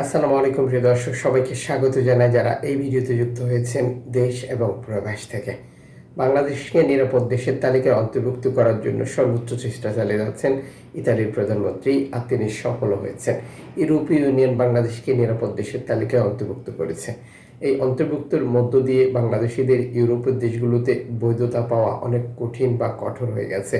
আসসালামু আলাইকুম, প্রিয় দর্শক। সবাইকে স্বাগত জানাই যারা এই ভিডিওতে যুক্ত হয়েছেন দেশ এবং প্রবাস থেকে। বাংলাদেশকে নিরাপদ দেশের তালিকায় অন্তর্ভুক্ত করার জন্য সর্বোচ্চ চেষ্টা চালিয়ে যাচ্ছেন ইতালির প্রধানমন্ত্রী আর তিনি সফল হয়েছেন। ইউরোপীয় ইউনিয়ন বাংলাদেশকে নিরাপদ দেশের তালিকায় অন্তর্ভুক্ত করেছে। এই অন্তর্ভুক্তর মধ্য দিয়ে বাংলাদেশিদের ইউরোপের দেশগুলোতে বৈধতা পাওয়া অনেক কঠিন বা কঠোর হয়ে গেছে।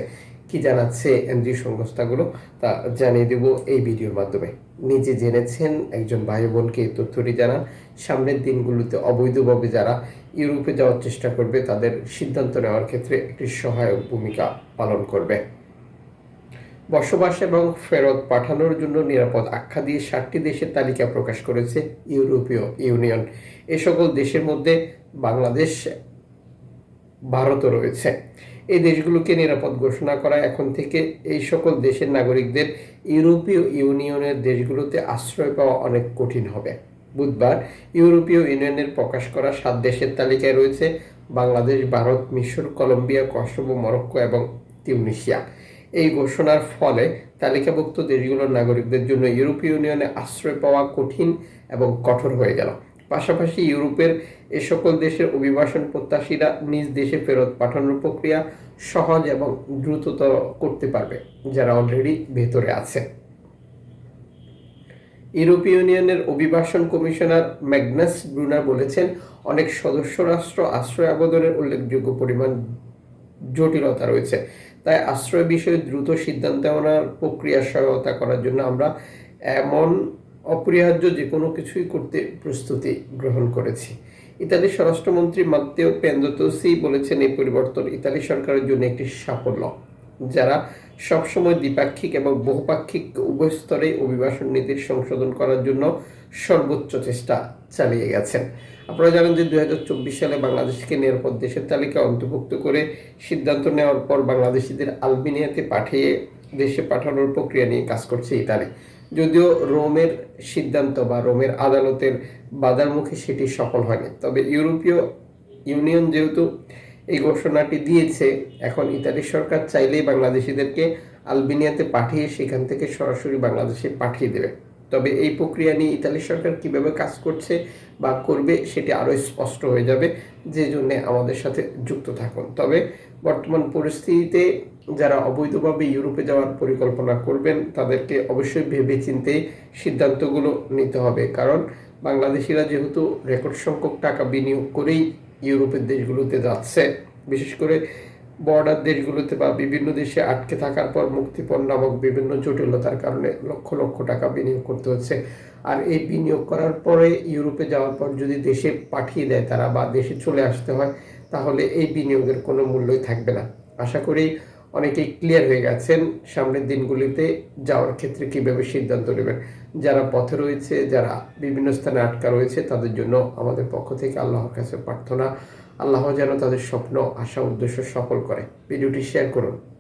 কি জানাচ্ছে এনজিও সংস্থাগুলো তা জানিয়ে দেব এই ভিডিওর মাধ্যমে। নিজে জেনেছেন একজন ভাই বোনকে তথ্যটি জানান। সামনের দিনগুলোতে অবৈধভাবে যারা ইউরোপে যাওয়ার চেষ্টা করবে, তাদের সিদ্ধান্ত নেওয়ার ক্ষেত্রে একটি সহায়ক ভূমিকা পালন করবে। বসবাস এবং ফেরত পাঠানোর জন্য নিরাপদ আখ্যা দিয়ে ষাটটি দেশের তালিকা প্রকাশ করেছে ইউরোপীয় ইউনিয়ন। এ সকল দেশের মধ্যে বাংলাদেশ, ভারতও রয়েছে। এই দেশগুলোকে নিরাপদ ঘোষণা করা এখন থেকে এই সকল দেশের নাগরিকদের ইউরোপীয় ইউনিয়নের দেশগুলোতে আশ্রয় পাওয়া অনেক কঠিন হবে। বুধবার ইউরোপীয় ইউনিয়নের প্রকাশ করা সাত দেশের তালিকায় রয়েছে বাংলাদেশ, ভারত, মিশর, কলম্বিয়া, কসোভো, মরক্কো এবং তিউনিশিয়া এই ঘোষণার ফলে তালিকাভুক্ত দেশগুলোর নাগরিকদের জন্য ইউরোপীয় ইউনিয়নে আশ্রয় পাওয়া কঠিন এবং কঠোর হয়ে গেল। পাশাপাশি ইউরোপের এ সকল দেশের অভিবাসন প্রত্যাশীরা নিজ দেশে ফেরত পাঠানোর প্রক্রিয়া সহজ এবং দ্রুততর করতে পারবে, যারা অলরেডি ভেতরে আছে। ইউরোপীয় ইউনিয়নের অভিবাসন কমিশনার ম্যাগনাস ব্রুনার বলেছেন, অনেক সদস্য রাষ্ট্র আশ্রয় আবেদনের উল্লেখযোগ্য পরিমাণ জটিলতা রয়েছে। তাই আশ্রয় বিষয়ে দ্রুত সিদ্ধান্ত নেওয়ার প্রক্রিয়া সহায়তা করার জন্য আমরা এমন অপরিহার্য যে কোনো কিছুই করতে প্রস্তুতি গ্রহণ করেছি। ইতালির স্বরাষ্ট্রমন্ত্রী মাত্তেও পেন্দোতোসি বলেছেন, এই পরিবর্তন ইতালি সরকারের জন্য একটি সাফল্য। যারা সবসময় দ্বিপাক্ষিক এবং বহুপাক্ষিক উভয় স্তরে অভিবাসন নীতির সংশোধন করার জন্য সর্বোচ্চ চেষ্টা চালিয়ে গেছেন। আপনারা জানেন যে দুই হাজার চব্বিশ সালে বাংলাদেশকে নিরাপদ দেশের তালিকায় অন্তর্ভুক্ত করে সিদ্ধান্ত নেওয়ার পর বাংলাদেশিদের আলবেনিয়াতে পাঠিয়ে দেশে পাঠানোর প্রক্রিয়া নিয়ে কাজ করছে ইতালি। যদিও রোমের সিদ্ধান্ত বা রোমের আদালতের বাধার মুখে সেটি সফল হয়নি। তবে ইউরোপীয় ইউনিয়ন যেহেতু এই ঘোষণাটি দিয়েছে। এখন ইতালি সরকার চাইলেই বাংলাদেশিদেরকে আলবেনিয়াতে পাঠিয়ে সেখান থেকে সরাসরি বাংলাদেশে পাঠিয়ে দেবে। তবে এই প্রক্রিয়া নিয়ে ইতালি সরকার কীভাবে কাজ করছে বা করবে সেটি আরও স্পষ্ট হয়ে যাবে, যে জন্যে আমাদের সাথে যুক্ত থাকুন। তবে বর্তমান পরিস্থিতিতে যারা অবৈধভাবে ইউরোপে যাওয়ার পরিকল্পনা করবেন, তাদেরকে অবশ্যই ভেবে চিন্তে সিদ্ধান্তগুলো নিতে হবে। কারণ বাংলাদেশিরা যেহেতু রেকর্ড সংখ্যক টাকা বিনিয়োগ করেই ইউরোপের দেশগুলোতে যাচ্ছে, বিশেষ করে বর্ডার দেশগুলোতে বা বিভিন্ন দেশে আটকে থাকার পর মুক্তিপণ নামক বিভিন্ন জটিলতার কারণে লক্ষ লক্ষ টাকা বিনিয়োগ করতে হচ্ছে। আর এই বিনিয়োগ করার পরে ইউরোপে যাওয়ার পর যদি দেশে পাঠিয়ে দেয় তারা বা দেশে চলে আসতে হয়, তাহলে এই বিনিয়োগের কোনো মূল্যই থাকবে না। আশা করি অনেকেই ক্লিয়ার হয়ে গেছেন সামনের দিনগুলিতে যাওয়ার ক্ষেত্রে কীভাবে সিদ্ধান্ত নেবেন। যারা পথে রয়েছে, যারা বিভিন্ন স্থানে আটকা রয়েছে, তাদের জন্য আমাদের পক্ষ থেকে আল্লাহর কাছে প্রার্থনা। আল্লাহ যেন তাদের স্বপ্ন, আশা, উদ্দেশ্য সফল করে। ভিডিওটি শেয়ার করুন।